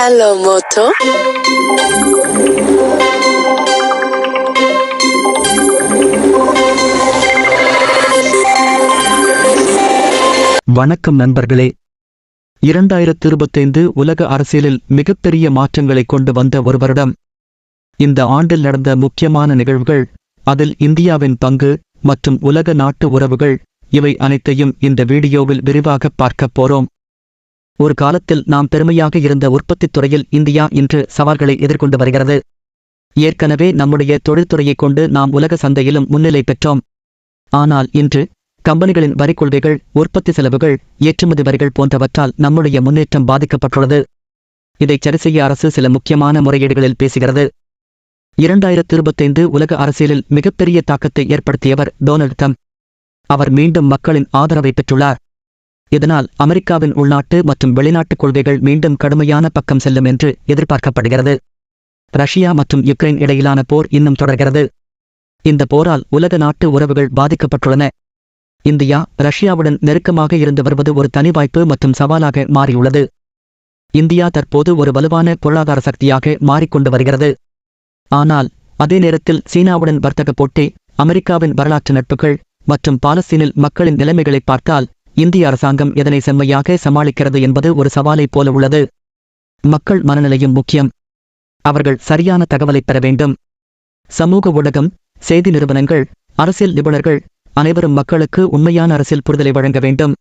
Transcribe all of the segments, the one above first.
Hello, Moto. வணக்கம் நண்பர்களே. இரண்டாயிரத்து இருபத்தைந்து உலக அரசியலில் மிகப்பெரிய மாற்றங்களை கொண்டு வந்த ஒரு வருடம். இந்த ஆண்டில் நடந்த முக்கியமான நிகழ்வுகள் அதில் இந்தியாவின் பங்கு மற்றும் உலக நாட்டு உறவுகள் இவை அனைத்தையும் இந்த வீடியோவில் விரிவாக பார்க்கப் போறோம். ஒரு காலத்தில் நாம் பெருமையாக இருந்த உற்பத்தித் துறையில் இந்தியா இன்று சவால்களை எதிர்கொண்டு வருகிறது. ஏற்கனவே நம்முடைய தொழில்துறையைக் கொண்டு நாம் உலக சந்தையிலும் முன்னிலை பெற்றோம். ஆனால் இன்று கம்பெனிகளின் வரி கொள்கைகள் உற்பத்தி செலவுகள் ஏற்றுமதி வரிகள் போன்றவற்றால் நம்முடைய முன்னேற்றம் பாதிக்கப்பட்டுள்ளது. இதை சரிசெய்ய அரசு சில முக்கியமான முறையீடுகளில் பேசுகிறது. இரண்டாயிரத்து இருபத்தைந்து உலக அரசியலில் மிகப்பெரிய தாக்கத்தை ஏற்படுத்தியவர் டொனால்ட் ட்ரம்ப். அவர் மீண்டும் மக்களின் ஆதரவை பெற்றுள்ளார். இதனால் அமெரிக்காவின் உள்நாட்டு மற்றும் வெளிநாட்டுக் கொள்கைகள் மீண்டும் கடுமையான பக்கம் செல்லும் என்று எதிர்பார்க்கப்படுகிறது. ரஷ்யா மற்றும் யுக்ரைன் இடையிலான போர் இன்னும் தொடர்கிறது. இந்த போரால் உலக நாட்டு உறவுகள் பாதிக்கப்பட்டுள்ளன. இந்தியா ரஷ்யாவுடன் நெருக்கமாக இருந்து வருவது ஒரு தனி வாய்ப்பு மற்றும் சவாலாக மாறியுள்ளது. இந்தியா தற்போது ஒரு வலுவான பொருளாதார சக்தியாக மாறிக்கொண்டு வருகிறது. ஆனால் அதே நேரத்தில் சீனாவுடன் வர்த்தக போட்டி அமெரிக்காவின் வரலாற்று நட்புகள் மற்றும் பாலஸ்தீனில் மக்களின் நிலைமைகளை பார்த்தால் இந்திய அரசாங்கம் எதனை செம்மையாக சமாளிக்கிறது என்பது ஒரு சவாலைப் போல உள்ளது. மக்கள் மனநிலையும் முக்கியம். அவர்கள் சரியான தகவலை பெற வேண்டும். சமூக ஊடகம் செய்தி நிறுவனங்கள் அரசியல் நிபுணர்கள் அனைவரும் மக்களுக்கு உண்மையான அரசியல் புரிதலை வழங்க வேண்டும்.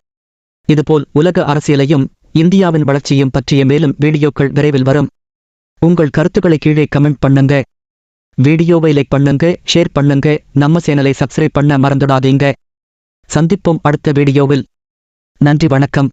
இதுபோல் உலக அரசியலையும் இந்தியாவின் வளர்ச்சியும் பற்றிய மேலும் வீடியோக்கள் விரைவில் வரும். உங்கள் கருத்துக்களை கீழே கமெண்ட் பண்ணுங்க. வீடியோவை லைக் பண்ணுங்க ஷேர் பண்ணுங்க. நம்ம சேனலை சப்ஸ்கிரைப் பண்ண மறந்துடாதீங்க. சந்திப்போம் அடுத்த வீடியோவில். நன்றி வணக்கம்.